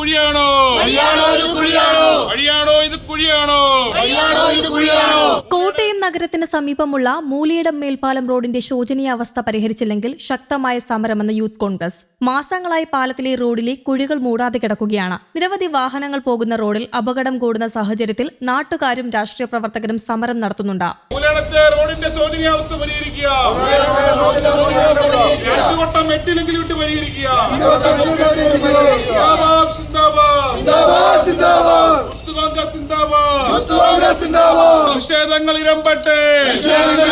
കുഴിയാണോ? വഴിയാണോ ഇത് കുഴിയാണോ? വഴിയാണോ ഇത് കുഴിയാണോ? വഴിയാണോ ഇത് കുഴിയാണോ? നഗരത്തിന് സമീപമുള്ള മൂലിയിടം മേൽപ്പാലം റോഡിന്റെ ശോചനീയാവസ്ഥ പരിഹരിച്ചില്ലെങ്കിൽ ശക്തമായ സമരമെന്ന് യൂത്ത് കോൺഗ്രസ്. മാസങ്ങളായി പാലത്തിലെ റോഡിലെ കുഴികൾ മൂടാതെ കിടക്കുകയാണ്. നിരവധി വാഹനങ്ങൾ പോകുന്ന റോഡിൽ അപകടം കൂടുന്ന സാഹചര്യത്തിൽ നാട്ടുകാരും രാഷ്ട്രീയ പ്രവർത്തകരും സമരം നടത്തുന്നുണ്ട്. മൂലടത്തെ റോഡിന്റെ ശോചനീയാവസ്ഥ പരിഹരിക്കുക. പ്രതിഷേധങ്ങൾ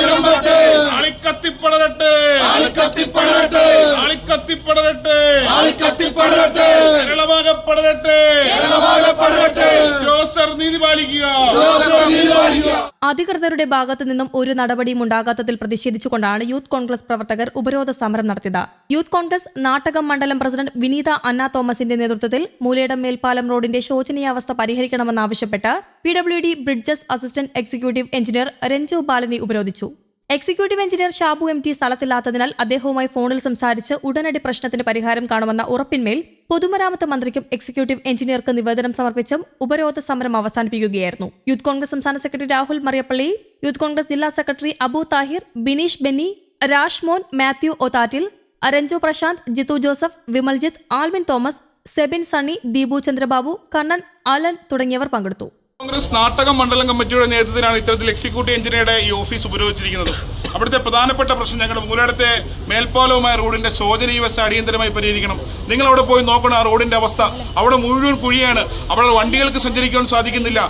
ഇരമ്പട്ടെ ആളിക്കത്തിപ്പടരട്ടെ. ആളിക്കത്തിപ്പടരട്ടെ. ആളിക്കത്തിപ്പടരട്ടെ. ആളിക്കത്തിപ്പടരട്ടെ. കേരളമാകപ്പെടരട്ടെ. കേരളമാകപ്പെടരട്ടെ. ജോസർ നീതി പാലിക്കുക. അധികൃതരുടെ ഭാഗത്തു നിന്നും ഒരു നടപടിയും ഉണ്ടാകാത്തതിൽ പ്രതിഷേധിച്ചുകൊണ്ടാണ് യൂത്ത് കോൺഗ്രസ് പ്രവർത്തകർ ഉപരോധ സമരം നടത്തിയത്. യൂത്ത് കോൺഗ്രസ് നാട്ടകം മണ്ഡലം പ്രസിഡന്റ് വിനീത അന്ന തോമസിന്റെ നേതൃത്വത്തിൽ മൂലയിടം മേൽപ്പാലം റോഡിന്റെ ശോചനീയാവസ്ഥ പരിഹരിക്കണമെന്നാവശ്യപ്പെട്ട് P W D bridges assistant executive engineer Ranju ബാലനെ ഉപരോധിച്ചു. Executive engineer Shabu M T സ്ഥലത്തില്ലാത്തതിനാൽ അദ്ദേഹവുമായി ഫോണിൽ സംസാരിച്ച് ഉടനടി പ്രശ്നത്തിന് പരിഹാരം കാണുമെന്ന ഉറപ്പിന്മേൽ പൊതുമരാമത്ത് മന്ത്രിക്കും എക്സിക്യൂട്ടീവ് എഞ്ചിനീയർക്ക് നിവേദനം സമർപ്പിച്ചും ഉപരോധ സമരം അവസാനിപ്പിക്കുകയായിരുന്നു. യൂത്ത് കോൺഗ്രസ് സംസ്ഥാന സെക്രട്ടറി രാഹുൽ മറിയപ്പള്ളി യൂത്ത് കോൺഗ്രസ് ജില്ലാ സെക്രട്ടറി അബു താഹിർ ബിനീഷ് ബെന്നി രാഷ്മോൻ മാത്യു ഒതാറ്റിൽ രഞ്ജു പ്രശാന്ത് ജിത്തു ജോസഫ് വിമൽജിത്ത് ആൽവിൻ തോമസ് സെബിൻ സണ്ണി ദീപു ചന്ദ്രബാബു കണ്ണൻ അലൻ തുടങ്ങിയവർ പങ്കെടുത്തു. കോൺഗ്രസ് നാട്ടകം മണ്ഡലം കമ്മിറ്റിയുടെ നേതൃത്വത്തിലാണ് ഇത്തരത്തിൽ എക്സിക്യൂട്ടീവ് എഞ്ചിനീയറുടെ ഈ ഓഫീസ് ഉപരോധിച്ചിരിക്കുന്നത്. അവിടുത്തെ പ്രധാനപ്പെട്ട പ്രശ്നം ഞങ്ങളുടെ മൂലയിടത്തെ മേൽപ്പാലവുമായ റോഡിന്റെ ശോചനീയ വ്യവസ്ഥ അടിയന്തരമായി പരിഹരിക്കണം. നിങ്ങൾ അവിടെ പോയി നോക്കണം ആ റോഡിന്റെ അവസ്ഥ. അവിടെ മുഴുവൻ കുഴിയാണ്. അവിടെ വണ്ടികൾക്ക് സഞ്ചരിക്കാൻ സാധിക്കുന്നില്ല.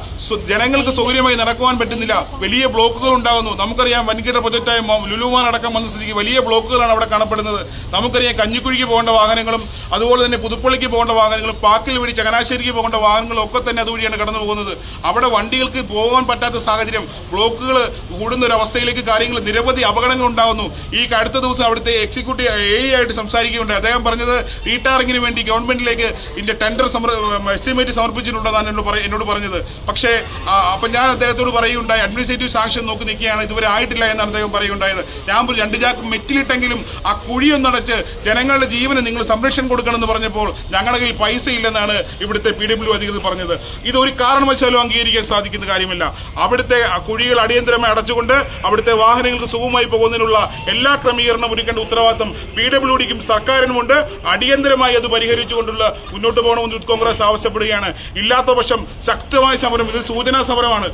ജനങ്ങൾക്ക് സൗകര്യമായി നടക്കുവാൻ പറ്റുന്നില്ല. വലിയ ബ്ലോക്കുകൾ ഉണ്ടാകുന്നു. നമുക്കറിയാം വൻകിട പ്രൊജക്റ്റായ ലുലുമാൻ അടക്കം വന്ന സ്ഥിതിക്ക് വലിയ ബ്ലോക്കുകളാണ് അവിടെ കാണപ്പെടുന്നത്. നമുക്കറിയാം കഞ്ഞിക്കുഴിക്ക് പോകേണ്ട വാഹനങ്ങളും അതുപോലെ തന്നെ പുതുപ്പള്ളിക്ക് പോകേണ്ട വാഹനങ്ങളും പാക്കിൽ വഴി ചങ്ങനാശ്ശേരിക്ക് പോകേണ്ട വാഹനങ്ങളും ഒക്കെ തന്നെ അതുവഴിയാണ് കടന്നു പോകുന്നത് അവിടെ വണ്ടികൾക്ക് പോകാൻ പറ്റാത്ത സാഹചര്യം. ബ്ലോക്കുകൾ കൂടുന്ന ഒരു അവസ്ഥയിലേക്ക് കാര്യങ്ങൾ നിരവധി അപകടങ്ങൾ ഉണ്ടാകുന്നു ഈ അടുത്ത ദിവസം അവിടുത്തെ എക്സിക്യൂട്ടീവ് എ ആയിട്ട് സംസാരിക്കുകയുണ്ടായി. അദ്ദേഹം പറഞ്ഞത് റീടാറിങ്ങിന് വേണ്ടി ഗവൺമെന്റിലേക്ക് ഇതിന്റെ ടെൻഡർ എസ്റ്റിമേറ്റ് സമർപ്പിച്ചിട്ടുണ്ടെന്നാണ് എന്നോട് എന്നോട് പറഞ്ഞത്. പക്ഷേ അപ്പൊ ഞാൻ അദ്ദേഹത്തോട് പറയുകയുണ്ടായി അഡ്മിനിസ്ട്രേറ്റീവ് സാങ്ഷൻ നോക്കി നിൽക്കുകയാണ്. ഇതുവരെ ആയിട്ടില്ല എന്നാണ് അദ്ദേഹം പറയുകയുണ്ടായത്. ഞാൻ രണ്ട് ചാക്ക് മെറ്റിലിട്ടെങ്കിലും ആ കുഴിയൊന്നടച്ച് ജനങ്ങളുടെ ജീവന് നിങ്ങൾ സംരക്ഷണം കൊടുക്കണമെന്ന് പറഞ്ഞപ്പോൾ ഞങ്ങളുടെ കയ്യിൽ പൈസ ഇല്ലെന്നാണ് ഇവിടുത്തെ പി ഡബ്ല്യു അധികൃതർ പറഞ്ഞത്. ഇതൊരു കാരണവശാലും അംഗീകരിക്കാൻ സാധിക്കുന്ന കാര്യമല്ല. അവിടുത്തെ കുഴികൾ അടിയന്തരമായി അടച്ചുകൊണ്ട് അവിടുത്തെ വാഹനങ്ങൾക്ക് സുഖമായി പോകുന്നതിനുള്ള എല്ലാ ക്രമീകരണം ഒരുക്കേണ്ട ഉത്തരവാദിത്തം പി ഡബ്ല്യു ഡിക്കും സർക്കാരിനുമുണ്ട്. അടിയന്തരമായി അത് പരിഹരിച്ചുകൊണ്ടുള്ള മുന്നോട്ട് പോകണമെന്ന് യൂത്ത് കോൺഗ്രസ് ആവശ്യപ്പെടുകയാണ്. ഇല്ലാത്ത പക്ഷം ശക്തമായ സമരം ഇത് സൂചനാ സമരമാണ്.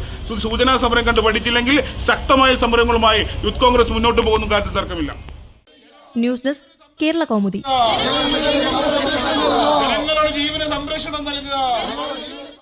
സൂചനാ സമരം കണ്ട് പഠിച്ചില്ലെങ്കിൽ ശക്തമായ സമരങ്ങളുമായി യൂത്ത് കോൺഗ്രസ് മുന്നോട്ട് പോകുന്ന കാര്യത്തിൽ തർക്കമില്ല. News desk Kerala Kaumudi. ജനങ്ങളുടെ ജീവന സംരക്ഷണം നൽകുക.